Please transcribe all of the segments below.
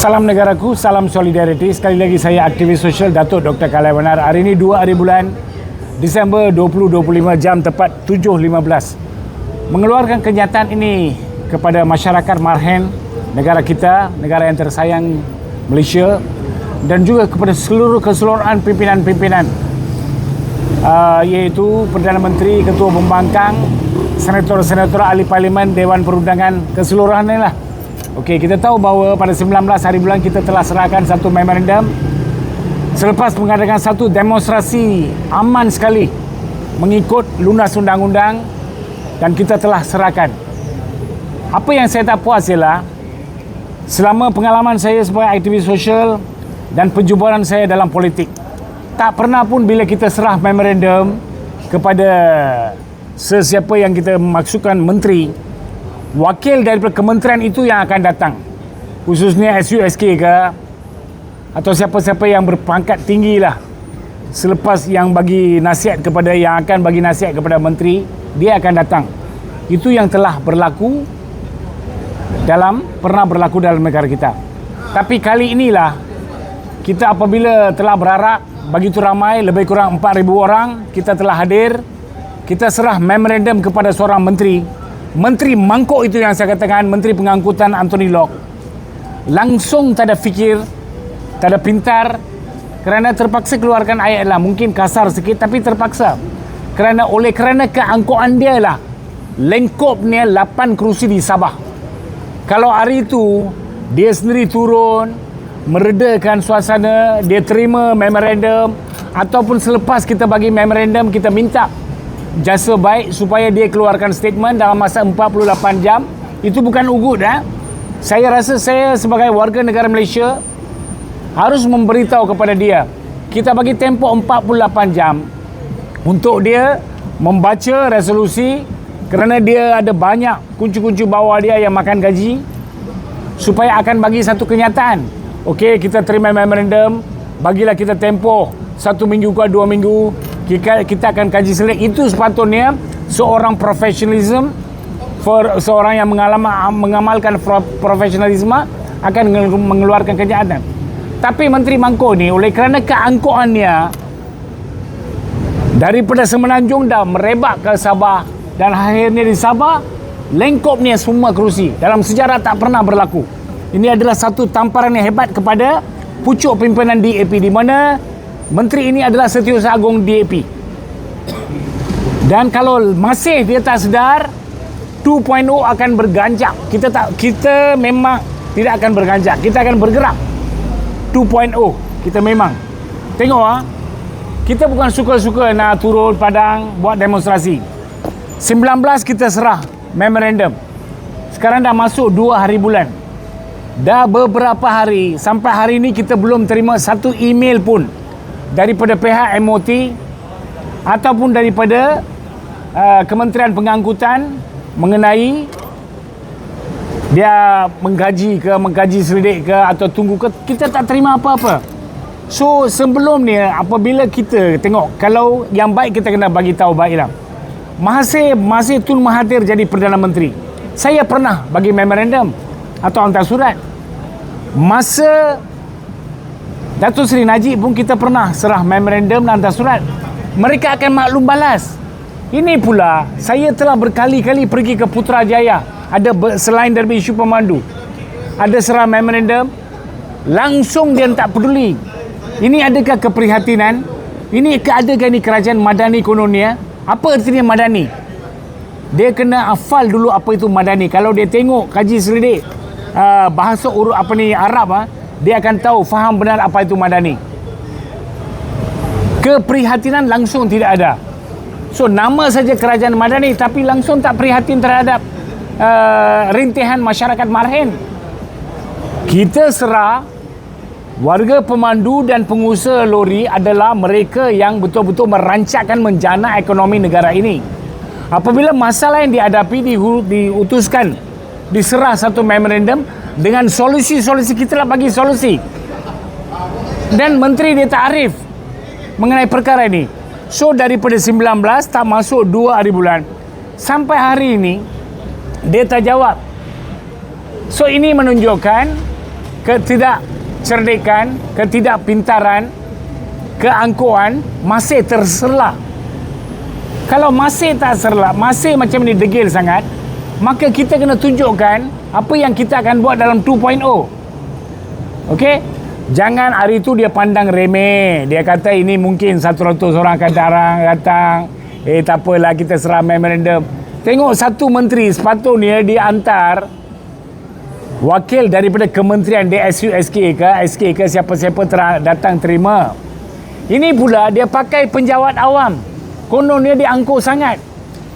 Salam negaraku, salam solidariti. Sekali lagi saya aktivis sosial Datuk Dr. Kalai Benar. Hari ini 2 hari bulan Disember 2025 jam tepat 7.15. Mengeluarkan kenyataan ini kepada masyarakat Marhen, negara kita, negara yang tersayang Malaysia dan juga kepada seluruh keseluruhan pimpinan-pimpinan uh, iaitu Perdana Menteri, Ketua Pembangkang, Senator-Senator Ahli Parlimen, Dewan Perundangan keseluruhannya lah. Okey, kita tahu bahawa pada 19 hari bulan kita telah serahkan satu memorandum selepas mengadakan satu demonstrasi aman sekali mengikut lunas undang-undang dan kita telah serahkan. Apa yang saya tak puas ialah selama pengalaman saya sebagai aktivis sosial dan penjubaran saya dalam politik tak pernah pun bila kita serah memorandum kepada sesiapa yang kita maksudkan menteri wakil daripada kementerian itu yang akan datang. Khususnya SUSK ke atau siapa-siapa yang berpangkat tinggi lah. Selepas yang bagi nasihat kepada yang akan bagi nasihat kepada menteri dia akan datang. Itu yang telah berlaku dalam pernah berlaku dalam negara kita. Tapi kali inilah kita apabila telah berharap begitu ramai lebih kurang 4000 orang kita telah hadir. Kita serah memorandum kepada seorang menteri Menteri mangkuk itu yang saya katakan Menteri Pengangkutan Anthony Locke. Langsung tak ada fikir tak ada pintar kerana terpaksa keluarkan ayat lah. Mungkin kasar sikit tapi terpaksa. Kerana oleh kerana keangkuhan dia lah. Lengkopnya 8 kerusi di Sabah. Kalau hari itu dia sendiri turun meredakan suasana dia terima memorandum ataupun selepas kita bagi memorandum kita minta jasa baik supaya dia keluarkan statement dalam masa 48 jam. Itu bukan ugut eh? saya rasa saya sebagai warga negara Malaysia harus memberitahu kepada dia. Kita bagi tempoh 48 jam untuk dia membaca resolusi kerana dia ada banyak kunci-kunci bawah dia yang makan gaji supaya akan bagi satu kenyataan. Okey kita terima memorandum bagilah kita tempoh satu minggu ke dua minggu kita, kita akan kaji selit. Itu sepatutnya seorang profesionalism for seorang yang mengalami mengamalkan profesionalisme akan mengeluarkan kenyataan tapi Menteri Mangko ni oleh kerana keangkuhannya daripada Semenanjung dah merebak ke Sabah dan akhirnya di Sabah lengkopnya semua kerusi. Dalam sejarah tak pernah berlaku. Ini adalah satu tamparan yang hebat kepada pucuk pimpinan DAP di mana menteri ini adalah setiausaha agung DAP dan kalau masih dia tak sedar 2.0 akan berganjak. Kita tak kita memang tidak akan berganjak. Kita akan bergerak. 2.0 kita memang. Tengok ah. Kita bukan suka-suka nak turun padang buat demonstrasi. 19 kita serah memorandum. Sekarang dah masuk 2 hari bulan. Dah beberapa hari sampai hari ini kita belum terima satu email pun daripada pihak MOT ataupun daripada uh, Kementerian Pengangkutan mengenai dia menggaji ke menggaji selidik ke atau tunggu ke kita tak terima apa-apa. So sebelum ni apabila kita tengok kalau yang baik kita kena bagi tahu baiklah masih masih Tun Mahathir jadi Perdana Menteri. Saya pernah bagi memorandum atau hantar surat. Masa Datuk Seri Najib pun kita pernah serah memorandum dan hantar surat. Mereka akan maklum balas. Ini pula saya telah berkali-kali pergi ke Putrajaya. Ada selain dari isu pemandu ada serah memorandum. Langsung dia tak peduli. Ini adakah keprihatinan? Ini adakah ini kerajaan madani kononnya? Apa artinya madani? Dia kena hafal dulu apa itu madani. Kalau dia tengok kaji selidik uh, bahasa urut apa ni Arab uh, dia akan tahu faham benar apa itu madani. Keprihatinan langsung tidak ada. So nama saja kerajaan madani tapi langsung tak prihatin terhadap uh, rintihan masyarakat marhen kita serah warga pemandu dan pengusaha lori adalah mereka yang betul-betul merancangkan menjana ekonomi negara ini. Apabila masalah yang dihadapi di, diutuskan diserah satu memorandum dengan solusi-solusi kita lah bagi solusi dan menteri dia tak arif mengenai perkara ini. So daripada 19 tak masuk 2 hari bulan sampai hari ini dia tak jawab. So ini menunjukkan ketidakcerdikan, ketidakpintaran, keangkuhan masih terserlah. Kalau masih tak serlah, masih macam ni degil sangat, maka kita kena tunjukkan apa yang kita akan buat dalam 2.0. Okey? Jangan hari tu dia pandang remeh. Dia kata ini mungkin 100 orang akan datang, datang. Eh tak apalah kita serah memorandum. Tengok satu menteri sepatutnya dia hantar wakil daripada kementerian DSU SK ke SK ke siapa-siapa ter- datang terima. Ini pula dia pakai penjawat awam. Kononnya dia angkuh sangat.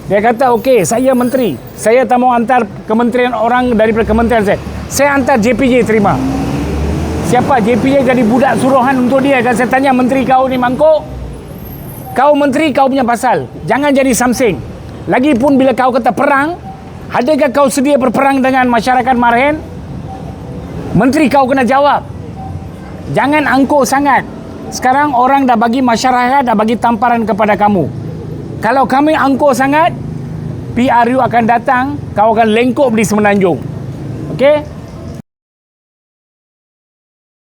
Dia kata, okey, saya menteri. Saya tak mau hantar kementerian orang daripada kementerian saya. Saya hantar JPJ terima. Siapa? JPJ jadi budak suruhan untuk dia. Dan saya tanya menteri kau ni mangkuk. Kau menteri, kau punya pasal. Jangan jadi samsing. Lagipun bila kau kata perang, adakah kau sedia berperang dengan masyarakat Marhen? Menteri kau kena jawab. Jangan angkuh sangat. Sekarang orang dah bagi masyarakat dah bagi tamparan kepada kamu. Kalau kami angkuh sangat, PRU akan datang, kau akan lengkop di Semenanjung. Okey?